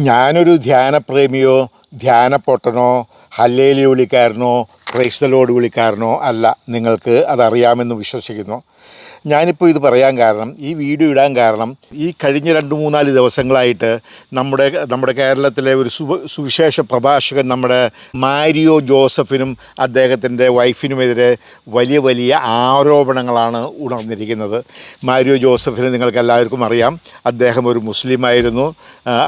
ഞാനൊരു ധ്യാനപ്രേമിയോ ധ്യാനപ്പൊട്ടനോ ഹല്ലേലി വിളിക്കാരനോ ക്രൈസ്തലോട് വിളിക്കാരനോ അല്ല. നിങ്ങൾക്ക് അതറിയാമെന്ന് വിശ്വസിക്കുന്നു. ഞാനിപ്പോൾ ഇത് പറയാൻ കാരണം ഈ വീഡിയോ ഇടാൻ കാരണം ഈ കഴിഞ്ഞ രണ്ട് മൂന്നാൽ ദിവസങ്ങളായിട്ട് നമ്മുടെ നമ്മുടെ കേരളത്തിലെ ഒരു സുവ സുവിശേഷ പ്രഭാഷകൻ നമ്മുടെ മാരിയോ ജോസഫിനും അദ്ദേഹത്തിന്റെ വൈഫിനുമെതിരെ വലിയ വലിയ ആരോപണങ്ങളാണ് ഉണർന്നിരിക്കുന്നത്. മാരിയോ ജോസഫിനെ നിങ്ങൾക്ക് എല്ലാവർക്കും അറിയാം. അദ്ദേഹം ഒരു മുസ്ലിമായിരുന്നു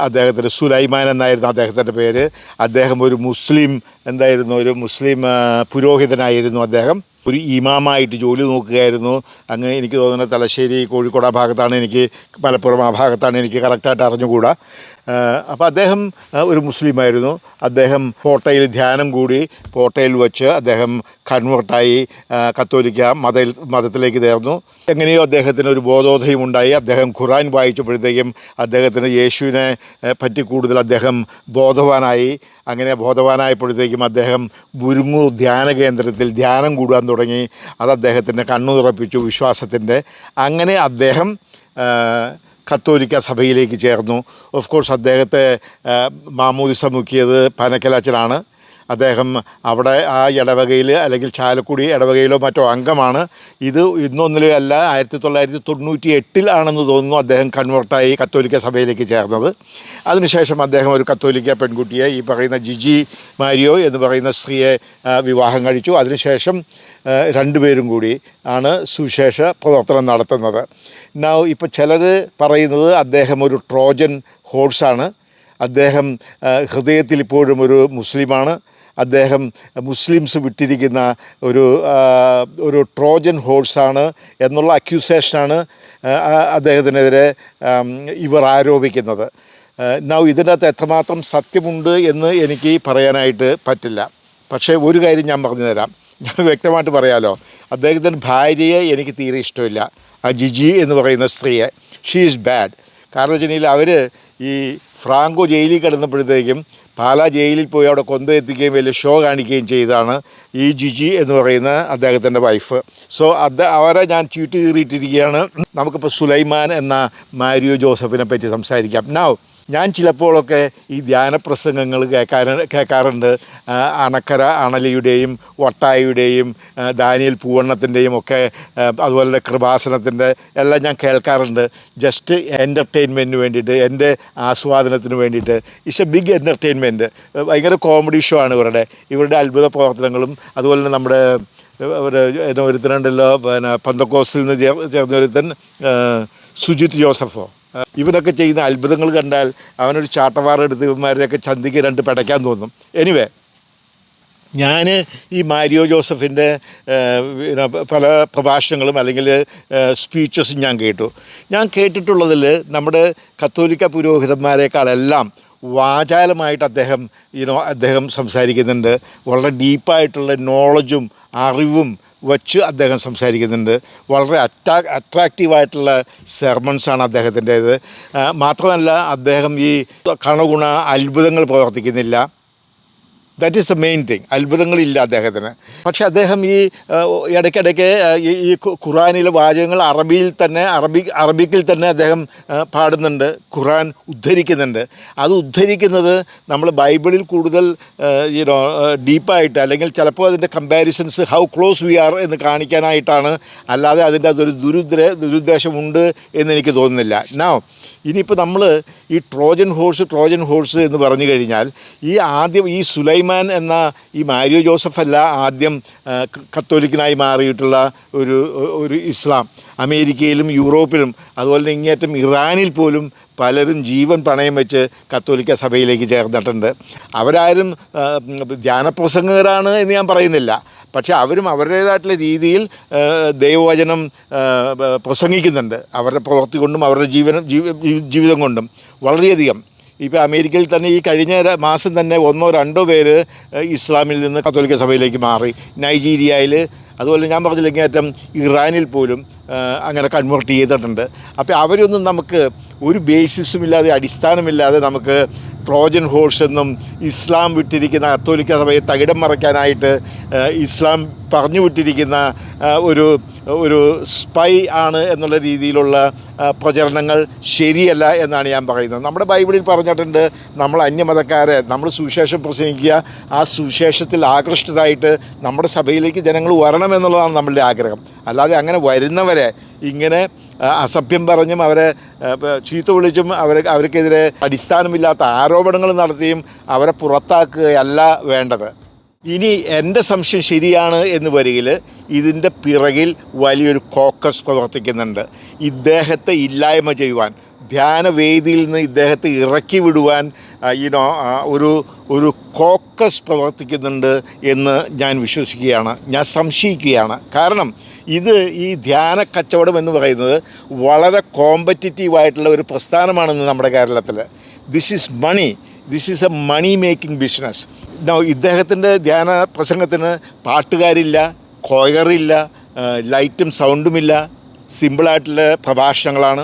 അദ്ദേഹത്തിന്റെ സുലൈമാൻ എന്നായിരുന്നു അദ്ദേഹത്തിന്റെ പേര്. അദ്ദേഹം ഒരു മുസ്ലിം എന്തായിരുന്നു ഒരു മുസ്ലിം പുരോഹിതനായിരുന്നു അദ്ദേഹം. ഒരു ഇമാമായിട്ട് ജോലി നോക്കുകയായിരുന്നു. അങ്ങ് എനിക്ക് തോന്നുന്നത് തലശ്ശേരി കോഴിക്കോട് ആ ഭാഗത്താണ് എനിക്ക് മലപ്പുറം ആ ഭാഗത്താണ് എനിക്ക് കറക്റ്റായിട്ട് അറിഞ്ഞുകൂടാ. അപ്പോൾ അദ്ദേഹം ഒരു മുസ്ലിമായിരുന്നു. അദ്ദേഹം കോട്ടയിൽ ധ്യാനം കൂടി കോട്ടയിൽ വച്ച് അദ്ദേഹം കൺവേർട്ടായി കത്തോലിക്ക മത മതത്തിലേക്ക് ചേർന്നു എങ്ങനെയോ അദ്ദേഹത്തിന് ഒരു ബോധോദയം ഉണ്ടായി. അദ്ദേഹം ഖുറാൻ വായിച്ചപ്പോഴത്തേക്കും അദ്ദേഹത്തിന് യേശുവിനെ പറ്റി കൂടുതൽ അദ്ദേഹം ബോധവാനായി. അങ്ങനെ ബോധവാനായപ്പോഴത്തേക്കും അദ്ദേഹം മുരുങ്ങൂർ ധ്യാന കേന്ദ്രത്തിൽ ധ്യാനം കൂടാൻ തുടങ്ങി. അത് അദ്ദേഹത്തിന്റെ കണ്ണു തുറപ്പിച്ചു വിശ്വാസത്തിന്റെ. അങ്ങനെ അദ്ദേഹം കത്തോലിക്ക സഭയിലേക്ക് ചേർന്നു. ഓഫ് കോഴ്സ് അദ്ദേഹത്തെ മാമോദിസ മുക്കിയത് പനക്കലച്ചനാണ് അദ്ദേഹം അവിടെ ആ ഇടവകയിൽ അല്ലെങ്കിൽ ചാലക്കുടി ഇടവകയിലോ മറ്റോ അംഗമാണ്. ഇത് ഇന്നൊന്നിലും അല്ല ആയിരത്തി തൊള്ളായിരത്തി തൊണ്ണൂറ്റി എട്ടിലാണെന്ന് തോന്നുന്നു അദ്ദേഹം കൺവേർട്ടായി കത്തോലിക്ക സഭയിലേക്ക് ചേർന്നത്. അതിനുശേഷം അദ്ദേഹം ഒരു കത്തോലിക്ക പെൺകുട്ടിയെ ഈ പറയുന്ന ജിജി മാരിയോ എന്ന് പറയുന്ന സ്ത്രീയെ വിവാഹം കഴിച്ചു. അതിനുശേഷം രണ്ടുപേരും കൂടി ആണ് സുവിശേഷ പ്രവർത്തനം നടത്തുന്നത്. നാ ഇപ്പോൾ ചിലർ പറയുന്നത് അദ്ദേഹം ഒരു ട്രോജൻ ഹോഴ്സാണ്. അദ്ദേഹം ഹൃദയത്തിൽ ഇപ്പോഴും ഒരു മുസ്ലിമാണ്. അദ്ദേഹം മുസ്ലിംസ് വിട്ടിരിക്കുന്ന ഒരു ഒരു ട്രോജൻ ഹോഴ്സാണ് എന്നുള്ള അക്യൂസേഷനാണ് അദ്ദേഹത്തിനെതിരെ ഇവർ ആരോപിക്കുന്നത്. നൗ ഇതിനകത്ത് എത്രമാത്രം സത്യമുണ്ട് എന്ന് എനിക്ക് പറയാനായിട്ട് പറ്റില്ല. പക്ഷേ ഒരു കാര്യം ഞാൻ പറഞ്ഞു തരാം ഞാൻ വ്യക്തമായിട്ട് പറയാമല്ലോ അദ്ദേഹത്തിന്റെ ഭാര്യയെ എനിക്ക് തീരെ ഇഷ്ടമില്ല. ആ ജിജി എന്ന് പറയുന്ന സ്ത്രീയെ. ഷീ ഈസ് ബാഡ് കാരണം വെച്ചിട്ടുണ്ടെങ്കിൽ അവർ ഈ ഫ്രാങ്കോ ജയിലിൽ കിടന്നപ്പോഴത്തേക്കും പാലാ ജയിലിൽ പോയി അവിടെ കൊന്തെത്തിക്കുകയും വലിയ ഷോ കാണിക്കുകയും ചെയ്താണ് ഈ ജിജി എന്ന് പറയുന്ന അദ്ദേഹത്തിന്റെ വൈഫ്. സോ അത് അവരെ ഞാൻ ചീട്ട് കീറിയിട്ടിരിക്കുകയാണ്. നമുക്കിപ്പോൾ സുലൈമാൻ എന്ന മാരിയോ ജോസഫിനെ പറ്റി സംസാരിക്കാം. നൗ ഞാൻ ചിലപ്പോഴൊക്കെ ഈ ധ്യാനപ്രസംഗങ്ങൾ കേൾക്കാൻ കേൾക്കാറുണ്ട്. അണക്കര അണലിയുടെയും വട്ടായിയുടെയും ദാനിയൽ പൂവണ്ണത്തിന്റെയും ഒക്കെ അതുപോലെ തന്നെ കൃപാസനത്തിന്റെ എല്ലാം ഞാൻ കേൾക്കാറുണ്ട്. ജസ്റ്റ് എന്റർടൈൻമെന്റിന് വേണ്ടിയിട്ട് എന്റെ ആസ്വാദനത്തിന് വേണ്ടിയിട്ട്. ഇറ്റ്സ് എ ബിഗ് എന്റർടൈൻമെന്റ് ഭയങ്കര കോമഡി ഷോ ആണ് ഇവരുടെ. ഇവരുടെ അത്ഭുത പ്രവർത്തനങ്ങളും അതുപോലെ തന്നെ നമ്മുടെ ഒരുത്തനുണ്ടല്ലോ പിന്നെ പന്തക്കോസിൽ നിന്ന് ചേർ ചേർന്ന ഒരുത്തൻ സുജിത് ജോസഫോ. ആ, ഇവനൊക്കെ ചെയ്യുന്ന അത്ഭുതങ്ങൾ കണ്ടാൽ അവനൊരു ചാട്ടവാറെടുത്ത് ഇവന്മാരെയൊക്കെ ചന്തിക്ക് രണ്ട് പിടയ്ക്കാൻ തോന്നും. എനിവേ ഞാൻ ഈ മാരിയോ ജോസഫിന്റെ പല പ്രഭാഷണങ്ങളും അല്ലെങ്കിൽ സ്പീച്ചസും ഞാൻ കേട്ടു. ഞാൻ കേട്ടിട്ടുള്ളതിൽ നമ്മുടെ കത്തോലിക്ക പുരോഹിതന്മാരെക്കാളെല്ലാം വാചാലമായിട്ട് അദ്ദേഹം യുനോ അദ്ദേഹം സംസാരിക്കുന്നുണ്ട്. വളരെ ഡീപ്പായിട്ടുള്ള നോളജും അറിവും വച്ച് അദ്ദേഹം സംസാരിക്കുന്നുണ്ട്. വളരെ അറ്റാ അട്രാക്റ്റീവായിട്ടുള്ള സെർമൺസാണ് അദ്ദേഹത്തിന്റേത്. മാത്രമല്ല അദ്ദേഹം ഈ കണഗുണ അത്ഭുതങ്ങൾ പ്രവർത്തിക്കുന്നില്ല. That is the main thing അത്ഭുതങ്ങളില്ല അദ്ദേഹത്തിന്. പക്ഷേ അദ്ദേഹം ഈ ഇടയ്ക്കിടയ്ക്ക് ഈ ഈ ഖുറാനിലെ വാചകങ്ങൾ അറബിയിൽ തന്നെ അറബി അറബിക്കിൽ തന്നെ അദ്ദേഹം പാടുന്നുണ്ട്. ഖുറാൻ ഉദ്ധരിക്കുന്നുണ്ട്. അത് ഉദ്ധരിക്കുന്നത് നമ്മൾ ബൈബിളിൽ കൂടുതൽ യുനോ ഡീപ്പായിട്ട് അല്ലെങ്കിൽ ചിലപ്പോൾ അതിന്റെ comparisons how close we are എന്ന് കാണിക്കാനായിട്ടാണ്. അല്ലാതെ അതിന്റെ അതൊരു ദുരുദ്ര ദുരുദ്ദേശമുണ്ട് എന്ന് എനിക്ക് തോന്നുന്നില്ല. നോ ഇനിയിപ്പോൾ നമ്മൾ ഈ ട്രോജൻ ഹോഴ്സ് ട്രോജൻ ഹോഴ്സ് എന്ന് പറഞ്ഞു കഴിഞ്ഞാൽ ഈ ആദ്യം ഈ സുലൈമാൻ എന്ന ഈ മാരിയോ ജോസഫ് അല്ല ആദ്യം കത്തോലിക്കനായി മാറിയിട്ടുള്ള ഒരു ഒരു ഇസ്ലാം. അമേരിക്കയിലും യൂറോപ്പിലും അതുപോലെ തന്നെ ഇങ്ങേറ്റം ഇറാനിൽ പോലും പലരും ജീവൻ പണയം വെച്ച് കത്തോലിക്ക സഭയിലേക്ക് ചേർന്നിട്ടുണ്ട്. അവരാരും ധ്യാനപ്രസംഗകരാണ് എന്ന് ഞാൻ പറയുന്നില്ല. പക്ഷേ അവരും അവരുടേതായിട്ടുള്ള രീതിയിൽ ദൈവവചനം പ്രസംഗിക്കുന്നുണ്ട്. അവരുടെ പ്രവൃത്തി കൊണ്ടും അവരുടെ ജീവനം ജീവിതം കൊണ്ടും. വളരെയധികം. ഇപ്പോൾ അമേരിക്കയിൽ തന്നെ ഈ കഴിഞ്ഞ മാസം തന്നെ ഒന്നോ രണ്ടോ പേര് ഇസ്ലാമിൽ നിന്ന് കത്തോലിക്ക സഭയിലേക്ക് മാറി. നൈജീരിയയിൽ അതുപോലെ ഞാൻ പറഞ്ഞില്ലെങ്കിൽ ഏറ്റവും ഇറാനിൽ പോലും അങ്ങനെ കൺവേർട്ട് ചെയ്തിട്ടുണ്ട്. അപ്പോൾ അവരൊന്നും നമുക്ക് ഒരു ബേസിസും ഇല്ലാതെ അടിസ്ഥാനമില്ലാതെ നമുക്ക് ട്രോജൻ ഹോഴ്സ് എന്നും ഇസ്ലാം വിട്ടിരിക്കുന്ന കത്തോലിക്ക സഭയെ തകിടം മറയ്ക്കാനായിട്ട് ഇസ്ലാം പറഞ്ഞു വിട്ടിരിക്കുന്ന ഒരു ഒരു സ്പൈ ആണ് എന്നുള്ള രീതിയിലുള്ള പ്രചരണങ്ങൾ ശരിയല്ല എന്നാണ് ഞാൻ പറയുന്നത്. നമ്മുടെ ബൈബിളിൽ പറഞ്ഞിട്ടുണ്ട് നമ്മൾ അന്യമതക്കാരെ നമ്മൾ സുവിശേഷം പ്രസംഗിക്കുക ആ സുവിശേഷത്തിൽ ആകൃഷ്ടരായിട്ട് നമ്മുടെ സഭയിലേക്ക് ജനങ്ങൾ വരണം എന്നുള്ളതാണ് നമ്മളുടെ ആഗ്രഹം. അല്ലാതെ അങ്ങനെ വരുന്നവരെ ഇങ്ങനെ അസഭ്യം പറഞ്ഞും അവരെ ചീത്ത വിളിച്ചും അവർ അവർക്കെതിരെ അടിസ്ഥാനമില്ലാത്ത ആരോപണങ്ങൾ നടത്തിയും അവരെ പുറത്താക്കുകയല്ല വേണ്ടത്. ഇനി എന്റെ സംശയം ശരിയാണ് എന്ന് വരികിൽ ഇതിന്റെ പിറകിൽ വലിയൊരു കോക്കസ് പ്രവർത്തിക്കുന്നുണ്ട്. ഇദ്ദേഹത്തെ ഇല്ലായ്മ ചെയ്യുവാൻ ധ്യാനവേദിയിൽ നിന്ന് ഇദ്ദേഹത്തെ ഇറക്കി വിടുവാൻ യുനോ ഒരു ഒരു കോക്കസ് പ്രവർത്തിക്കുന്നുണ്ട് എന്ന് ഞാൻ വിശ്വസിക്കുകയാണ്. ഞാൻ സംശയിക്കുകയാണ്. കാരണം ഇത് ഈ ധ്യാന കച്ചവടം എന്ന് പറയുന്നത് വളരെ കോമ്പറ്റിറ്റീവായിട്ടുള്ള ഒരു പ്രസ്ഥാനമാണെന്ന് നമ്മുടെ കേരളത്തിൽ. This is money this is a money making business ഇദ്ദേഹത്തിന്റെ ധ്യാന പ്രസംഗത്തിന് പാട്ടുകാരില്ല കോയറില്ല ലൈറ്റും സൗണ്ടുമില്ല സിമ്പിളായിട്ടുള്ള പ്രഭാഷണങ്ങളാണ്.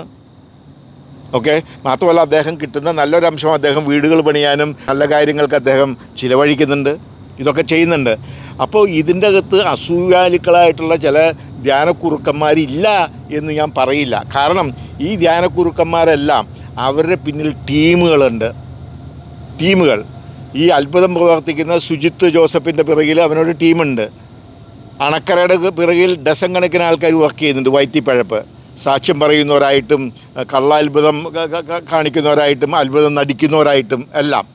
ഓക്കെ മാത്രമല്ല അദ്ദേഹം കിട്ടുന്ന നല്ലൊരംശം അദ്ദേഹം വീടുകൾ പണിയാനും നല്ല കാര്യങ്ങൾക്ക് അദ്ദേഹം ചിലവഴിക്കുന്നുണ്ട്. ഇതൊക്കെ ചെയ്യുന്നുണ്ട്. അപ്പോൾ ഇതിന്റെ അകത്ത് അസൂയാലുക്കളായിട്ടുള്ള ചില ധ്യാനക്കുറുക്കന്മാരില്ല എന്ന് ഞാൻ പറയില്ല. കാരണം ഈ ധ്യാനക്കുറുക്കന്മാരെല്ലാം അവരുടെ പിന്നിൽ ടീമുകളുണ്ട്. ടീമുകൾ. ഈ അത്ഭുതം പ്രവർത്തിക്കുന്ന സുജിത്ത് ജോസഫിന്റെ പിറകിൽ അവനൊരു ടീമുണ്ട്. അണക്കരയുടെ പിറകിൽ ഡസൻ കണക്കിന് ആൾക്കാർ വർക്ക് ചെയ്യുന്നുണ്ട് വയറ്റിപ്പഴപ്പ് സാക്ഷ്യം പറയുന്നവരായിട്ടും കള്ള അത്ഭുതം ക- ക- ക- കാണിക്കുന്നവരായിട്ടും അത്ഭുതം നടിക്കുന്നവരായിട്ടും എല്ലാം.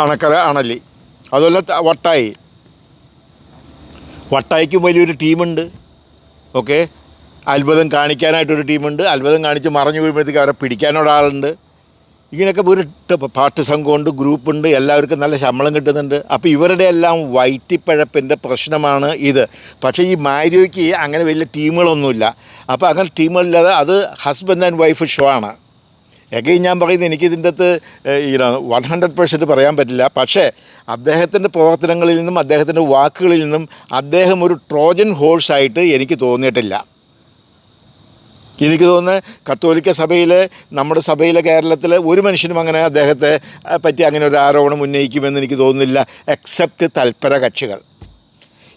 അണക്കര അണലി അതുപോലെ വട്ടായി. വട്ടായിക്കും വലിയൊരു ടീമുണ്ട്. ഓക്കെ? അത്ഭുതം കാണിക്കാനായിട്ടൊരു ടീമുണ്ട്. അത്ഭുതം കാണിച്ച് മറഞ്ഞു വീഴുമ്പോഴത്തേക്ക് അവരെ ആളുണ്ട് ഇങ്ങനെയൊക്കെ ഒരു പാട്ട് സംഘമുണ്ട് ഗ്രൂപ്പുണ്ട്. എല്ലാവർക്കും നല്ല ശമ്പളം കിട്ടുന്നുണ്ട്. അപ്പോൾ ഇവരുടെ എല്ലാം വയറ്റിപ്പഴപ്പിന്റെ പ്രശ്നമാണ് ഇത്. പക്ഷേ ഈ മാരിയോയ്ക്ക് അങ്ങനെ വലിയ ടീമുകളൊന്നുമില്ല. അപ്പോൾ അങ്ങനെ ടീമുകളില്ലാതെ അത് ഹസ്ബൻഡ് ആൻഡ് വൈഫ് ഷോ ആണ്. എഗെയിൻ ഞാൻ പറയുന്നത് എനിക്കിതിന്റെ അകത്ത് വൺ ഹൺഡ്രഡ് പെർസെന്റ് പറയാൻ പറ്റില്ല. പക്ഷേ അദ്ദേഹത്തിന്റെ പ്രവർത്തനങ്ങളിൽ നിന്നും അദ്ദേഹത്തിന്റെ വാക്കുകളിൽ നിന്നും അദ്ദേഹം ഒരു ട്രോജൻ ഹോഴ്സായിട്ട് എനിക്ക് തോന്നിയിട്ടില്ല. എനിക്ക് തോന്നുന്നത് കത്തോലിക്ക സഭയിൽ നമ്മുടെ സഭയിലെ കേരളത്തിൽ ഒരു മനുഷ്യനും അങ്ങനെ അദ്ദേഹത്തെ പറ്റി അങ്ങനെ ഒരു ആരോപണം ഉന്നയിക്കുമെന്ന് എനിക്ക് തോന്നുന്നില്ല എക്സെപ്റ്റ് തൽപര കക്ഷികൾ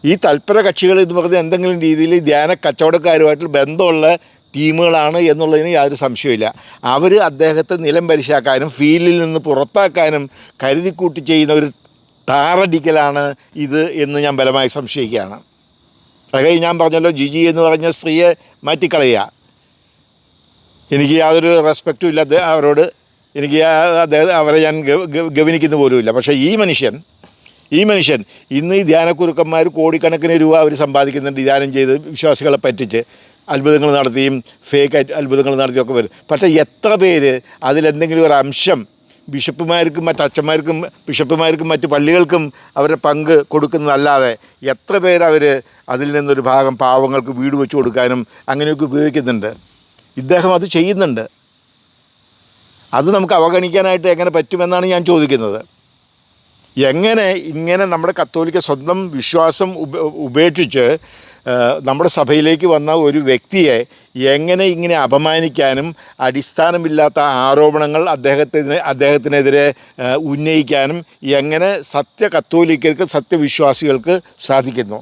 ഈ തൽപര കക്ഷികൾ എന്ന് പറഞ്ഞാൽ എന്തെങ്കിലും രീതിയിൽ ധ്യാന കച്ചവടക്കാരുമായിട്ട് ബന്ധമുള്ള ടീമുകളാണ് എന്നുള്ളതിന് യാതൊരു സംശയമില്ല അവർ അദ്ദേഹത്തെ നിലം പരിശാക്കാനും ഫീൽഡിൽ നിന്ന് പുറത്താക്കാനും കരുതിക്കൂട്ടി ചെയ്യുന്ന ഒരു താറടിക്കലാണ് ഇത് എന്ന് ഞാൻ ബലമായി സംശയിക്കുകയാണ്. അതായത് ഞാൻ പറഞ്ഞല്ലോ ജിജി എന്ന് പറഞ്ഞ സ്ത്രീയെ മാറ്റിക്കളയുക. എനിക്ക് യാതൊരു റെസ്പെക്റ്റും ഇല്ല അവരോട് എനിക്ക് അദ്ദേഹം അവരെ ഞാൻ ഗവ- ഗവ- ഗവനിക്കുന്ന പോലുമില്ല. പക്ഷേ ഈ മനുഷ്യൻ ഈ മനുഷ്യൻ ഇന്ന് ഈ ധ്യാനക്കുരുക്കന്മാർ കോടിക്കണക്കിന് രൂപ അവർ സമ്പാദിക്കുന്നുണ്ട് ധ്യാനം ചെയ്ത് വിശ്വാസികളെ പറ്റിച്ച്. അത്ഭുതങ്ങൾ നടത്തിയും ഫേക്ക് അത്ഭുതങ്ങൾ നടത്തിയൊക്കെ വരും. പക്ഷേ എത്ര പേര് അതിലെന്തെങ്കിലും ഒരു അംശം ബിഷപ്പുമാർക്കും മറ്റ് അച്ഛന്മാർക്കും ബിഷപ്പുമാർക്കും മറ്റ് പള്ളികൾക്കും അവരുടെ പങ്ക് കൊടുക്കുന്നതല്ലാതെ എത്ര പേരവർ അതിൽ നിന്നൊരു ഭാഗം പാവങ്ങൾക്ക് വീട് വെച്ച് കൊടുക്കാനും അങ്ങനെയൊക്കെ ഉപയോഗിക്കുന്നുണ്ട്. ഇദ്ദേഹം അത് ചെയ്യുന്നുണ്ട്. അത് നമുക്ക് അവഗണിക്കാനായിട്ട് എങ്ങനെ പറ്റുമെന്നാണ് ഞാൻ ചോദിക്കുന്നത്. എങ്ങനെ ഇങ്ങനെ നമ്മുടെ കത്തോലിക്ക സ്വന്തം വിശ്വാസം ഉപേക്ഷിച്ച് നമ്മുടെ സഭയിലേക്ക് വന്ന ഒരു വ്യക്തിയെ എങ്ങനെ ഇങ്ങനെ അപമാനിക്കാനും അടിസ്ഥാനമില്ലാത്ത ആരോപണങ്ങൾ അദ്ദേഹത്തിന് അദ്ദേഹത്തിനെതിരെ ഉന്നയിക്കാനും എങ്ങനെ സത്യ കത്തോലിക്കർക്ക് സത്യവിശ്വാസികൾക്ക് സാധിക്കുന്നു.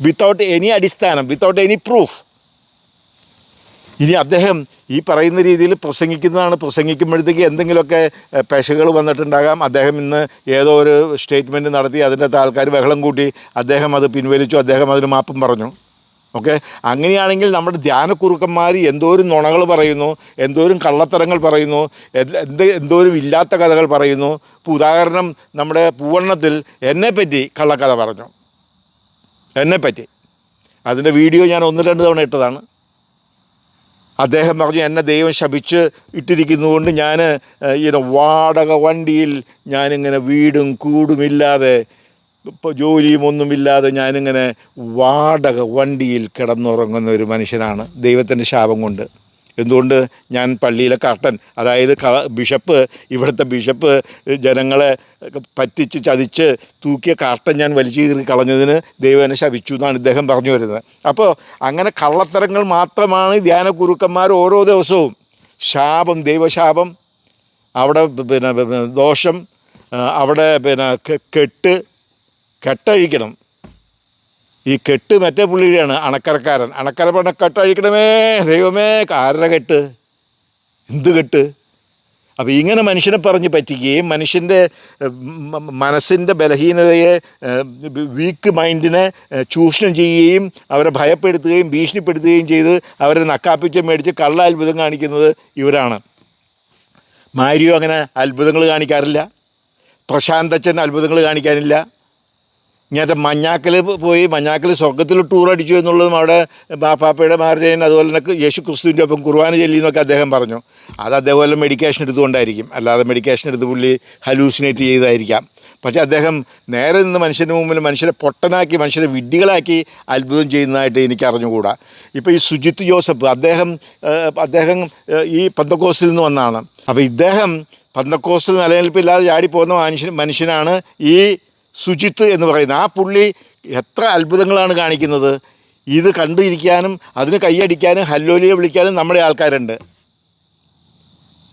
വിത്തൗട്ട് എനി അടിസ്ഥാനം വിത്തൗട്ട് എനി പ്രൂഫ് ഇനി അദ്ദേഹം ഈ പറയുന്ന രീതിയിൽ പ്രസംഗിക്കുന്നതാണ്. പ്രസംഗിക്കുമ്പോഴത്തേക്ക് എന്തെങ്കിലുമൊക്കെ പേശകൾ വന്നിട്ടുണ്ടാകാം. അദ്ദേഹം ഇന്ന് ഏതോ ഒരു സ്റ്റേറ്റ്മെന്റ് നടത്തി അതിന്റെ ആൾക്കാർ ബഹളം കൂട്ടി അദ്ദേഹം അത് പിൻവലിച്ചു. അദ്ദേഹം അതിന് മാപ്പും പറഞ്ഞു. ഓക്കെ? അങ്ങനെയാണെങ്കിൽ നമ്മുടെ ധ്യാനക്കുറുക്കന്മാർ എന്തോരം നുണകൾ പറയുന്നു എന്തോരം കള്ളത്തരങ്ങൾ പറയുന്നു എന്ത് എന്തോരം ഇല്ലാത്ത കഥകൾ പറയുന്നു. ഇപ്പോൾ ഉദാഹരണം നമ്മുടെ പൂവണ്ണത്തിൽ എന്നെപ്പറ്റി കള്ളക്കഥ പറഞ്ഞു. എന്നെപ്പറ്റി. അതിന്റെ വീഡിയോ ഞാൻ ഒന്ന് രണ്ട് തവണ ഇട്ടതാണ്. അദ്ദേഹം പറഞ്ഞു എന്നെ ദൈവം ശപിച്ച് ഇട്ടിരിക്കുന്നതുകൊണ്ട് ഞാൻ ഇങ്ങനെ വാടക വണ്ടിയിൽ ഞാനിങ്ങനെ വീടും കൂടുമില്ലാതെ ജോലിയും ഒന്നുമില്ലാതെ ഞാനിങ്ങനെ വാടക വണ്ടിയിൽ കിടന്നുറങ്ങുന്ന ഒരു മനുഷ്യനാണ് ദൈവത്തിന്റെ ശാപം കൊണ്ട്. എന്തുകൊണ്ട് ഞാൻ പള്ളിയിലെ കർട്ടൻ? അതായത് ബിഷപ്പ് ഇവിടുത്തെ ബിഷപ്പ് ജനങ്ങളെ പറ്റിച്ച് ചതിച്ച് തൂക്കിയ കർട്ടൻ ഞാൻ വലിച്ചു കീറി കളഞ്ഞതിന് ദൈവനെ ശപിച്ചു എന്നാണ് ഇദ്ദേഹം പറഞ്ഞു വരുന്നത്. അപ്പോൾ അങ്ങനെ കള്ളത്തരങ്ങൾ മാത്രമാണ് ധ്യാന ഗുരുക്കന്മാർ ഓരോ ദിവസവും ശാപം ദൈവശാപം അവിടെ പിന്നെ ദോഷം അവിടെ പിന്നെ കെട്ട് കെട്ടഴിക്കണം. ഈ കെട്ട് മറ്റേ പുള്ളിയാണ് അണക്കരക്കാരൻ. അണക്കര പണ കെട്ടഴിക്കണമേ ദൈവമേ കാരര കെട്ട്? എന്ത് കെട്ട്? അപ്പോൾ ഇങ്ങനെ മനുഷ്യനെ പറഞ്ഞ് പറ്റിക്കുകയും മനുഷ്യന്റെ മനസ്സിന്റെ ബലഹീനതയെ വീക്ക് മൈൻഡിനെ ചൂഷണം ചെയ്യുകയും അവരെ ഭയപ്പെടുത്തുകയും ഭീഷണിപ്പെടുത്തുകയും ചെയ്ത് അവരെ നക്കാപ്പിച്ച് മേടിച്ച് കള്ള അത്ഭുതം കാണിക്കുന്നത് ഇവരാണ്. മാരിയോ അങ്ങനെ അത്ഭുതങ്ങൾ കാണിക്കാറില്ല. പ്രശാന്തച്ചൻ അത്ഭുതങ്ങൾ കാണിക്കാനില്ല. ഇങ്ങനത്തെ മഞ്ഞാക്കൽ പോയി മഞ്ഞാക്കൽ സ്വർഗത്തിൽ ടൂർ അടിച്ചു എന്നുള്ളതും അവിടെ ബാപ്പാപ്പയുടെ മാരുടെയും അതുപോലെ തന്നെ യേശു ക്രിസ്തുവിന്റെ ഒപ്പം കുർബാന ചെല്ലിയെന്നൊക്കെ അദ്ദേഹം പറഞ്ഞു. അത് അതേപോലെ മെഡിക്കേഷൻ എടുത്തുകൊണ്ടായിരിക്കും. അല്ലാതെ മെഡിക്കേഷൻ എടുത്ത് പുള്ളി ഹലൂസിനേറ്റ് ചെയ്തായിരിക്കാം പക്ഷേ അദ്ദേഹം നേരെ നിന്ന് മനുഷ്യന്റെ മുമ്പിൽ മനുഷ്യരെ പൊട്ടനാക്കി മനുഷ്യരെ വിഡ്ഢികളാക്കി അത്ഭുതം ചെയ്യുന്നതായിട്ട് എനിക്ക് അറിഞ്ഞുകൂടാ. ഇപ്പോൾ ഈ സുജിത്ത് ജോസഫ് അദ്ദേഹം അദ്ദേഹം ഈ പന്തക്കോസിൽ നിന്ന് വന്നാണ്. അപ്പോൾ ഇദ്ദേഹം പന്തക്കോസിൽ നിലനിൽപ്പില്ലാതെ ചാടിപ്പോകുന്ന മനുഷ്യൻ മനുഷ്യനാണ് ഈ സുജിത്ത് എന്ന് പറയുന്ന ആ പുള്ളി എത്ര അത്ഭുതങ്ങളാണ് കാണിക്കുന്നത്. ഇത് കണ്ടിരിക്കാനും അതിന് കൈയടിക്കാനും ഹല്ലോലിയെ വിളിക്കാനും നമ്മുടെ ആൾക്കാരുണ്ട്.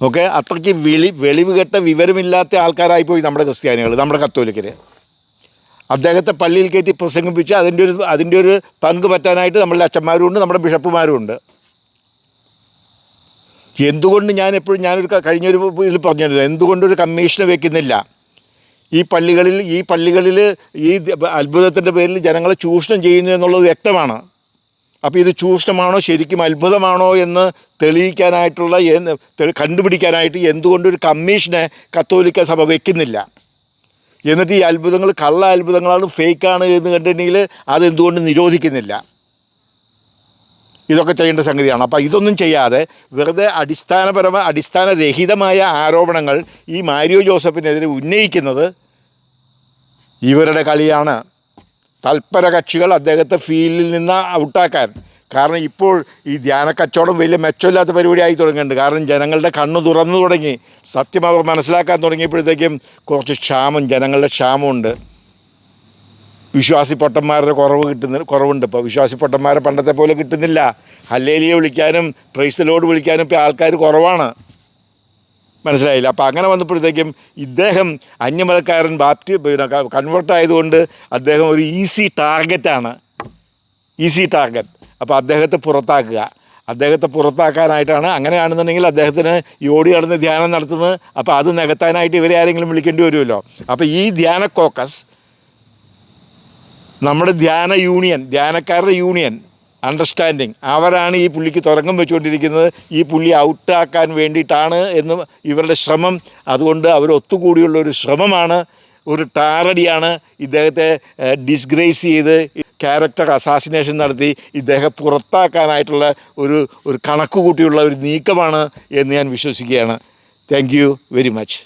ഓക്കെ? അത്രയ്ക്ക് വെളി വെളിവ് കെട്ട വിവരമില്ലാത്ത ആൾക്കാരായിപ്പോയി നമ്മുടെ ക്രിസ്ത്യാനികൾ നമ്മുടെ കത്തോലിക്കർ അദ്ദേഹത്തെ പള്ളിയിൽ കയറ്റി പ്രസംഗിപ്പിച്ച് അതിന്റെ ഒരു അതിന്റെ ഒരു പങ്ക് പറ്റാനായിട്ട് നമ്മളുടെ അച്ഛന്മാരും ഉണ്ട് നമ്മുടെ ബിഷപ്പുമാരും ഉണ്ട് എന്തുകൊണ്ട് ഞാൻ എപ്പോഴും ഞാനൊരു കഴിഞ്ഞൊരു ഇതിൽ പറഞ്ഞിരുന്നു എന്തുകൊണ്ടൊരു കമ്മീഷന് വെക്കുന്നില്ല? ഈ പള്ളികളിൽ ഈ പള്ളികളിൽ ഈ അത്ഭുതത്തിന്റെ പേരിൽ ജനങ്ങളെ ചൂഷണം ചെയ്യുന്നു എന്നുള്ളത് വ്യക്തമാണ്. അപ്പോൾ ഇത് ചൂഷണമാണോ? ശരിക്കും അത്ഭുതമാണോ എന്ന് തെളിയിക്കാനായിട്ടുള്ള കണ്ടുപിടിക്കാനായിട്ട് എന്തുകൊണ്ടൊരു കമ്മീഷനെ കത്തോലിക്ക സഭ വയ്ക്കുന്നില്ല എന്നിട്ട് ഈ അത്ഭുതങ്ങൾ കള്ള അത്ഭുതങ്ങളാണ് ഫേക്കാണ് എന്ന് കണ്ടിട്ടുണ്ടെങ്കിൽ അതെന്തുകൊണ്ട് നിരോധിക്കുന്നില്ല? ഇതൊക്കെ ചെയ്യേണ്ട സംഗതിയാണ്. അപ്പോൾ ഇതൊന്നും ചെയ്യാതെ വെറുതെ അടിസ്ഥാനപരമായ അടിസ്ഥാനരഹിതമായ ആരോപണങ്ങൾ ഈ മാരിയോ ജോസഫിനെതിരെ ഉന്നയിക്കുന്നത് ഇവരുടെ കളിയാണ്. തൽപര കക്ഷികൾ അദ്ദേഹത്തെ ഫീൽഡിൽ നിന്ന് ഔട്ടാക്കാൻ. കാരണം ഇപ്പോൾ ഈ ധ്യാന കച്ചവടം വലിയ മെച്ചമില്ലാത്ത പരിപാടിയായി തുടങ്ങിയിട്ടുണ്ട് കാരണം ജനങ്ങളുടെ കണ്ണ് തുറന്നു തുടങ്ങി. സത്യം അവർ മനസ്സിലാക്കാൻ തുടങ്ങിയപ്പോഴത്തേക്കും കുറച്ച് ക്ഷാമം ജനങ്ങളുടെ ക്ഷാമമുണ്ട്. വിശ്വാസി പൊട്ടന്മാരുടെ കുറവ് കിട്ടുന്ന കുറവുണ്ട്. ഇപ്പോൾ വിശ്വാസി പൊട്ടന്മാരെ പണ്ടത്തെ പോലെ കിട്ടുന്നില്ല. ഹല്ലേലിയെ വിളിക്കാനും പ്രൈസലോട് വിളിക്കാനും ഇപ്പോൾ ആൾക്കാർ കുറവാണ്. മനസ്സിലായില്ല? അപ്പോൾ അങ്ങനെ വന്നപ്പോഴത്തേക്കും ഇദ്ദേഹം അന്യമതക്കാരൻ ബാപ്റ്റി കൺവേർട്ട് ആയതുകൊണ്ട് അദ്ദേഹം ഒരു ഈസി ടാർഗറ്റാണ് ഈസി ടാർഗറ്റ് അപ്പോൾ അദ്ദേഹത്തെ പുറത്താക്കുക. അദ്ദേഹത്തെ പുറത്താക്കാനായിട്ടാണ് അങ്ങനെയാണെന്നുണ്ടെങ്കിൽ അദ്ദേഹത്തിന് ഈ ഓടി നടന്ന് ധ്യാനം നടത്തുന്നത്. അപ്പോൾ അത് നികത്താനായിട്ട് ഇവരെ ആരെങ്കിലും വിളിക്കേണ്ടി വരുമല്ലോ. അപ്പോൾ ഈ ധ്യാന കോക്കസ് നമ്മുടെ ധ്യാന യൂണിയൻ ധ്യാനക്കാരുടെ യൂണിയൻ അണ്ടർസ്റ്റാൻഡിങ് അവരാണ് ഈ പുള്ളിക്ക് തുറക്കം വെച്ചുകൊണ്ടിരിക്കുന്നത്. ഈ പുള്ളി ഔട്ടാക്കാൻ വേണ്ടിയിട്ടാണ് എന്ന് ഇവരുടെ ശ്രമം. അതുകൊണ്ട് അവർ ഒത്തുകൂടിയുള്ള ഒരു ശ്രമമാണ്. ഒരു ടാറടിയാണ് ഇദ്ദേഹത്തെ ഡിസ്ഗ്രേസ് ചെയ്ത് ക്യാരക്ടർ അസാസിനേഷൻ നടത്തി ഇദ്ദേഹം പുറത്താക്കാനായിട്ടുള്ള ഒരു ഒരു കണക്ക് കൂട്ടിയുള്ള ഒരു നീക്കമാണ് എന്ന് ഞാൻ വിശ്വസിക്കുകയാണ്. Thank very much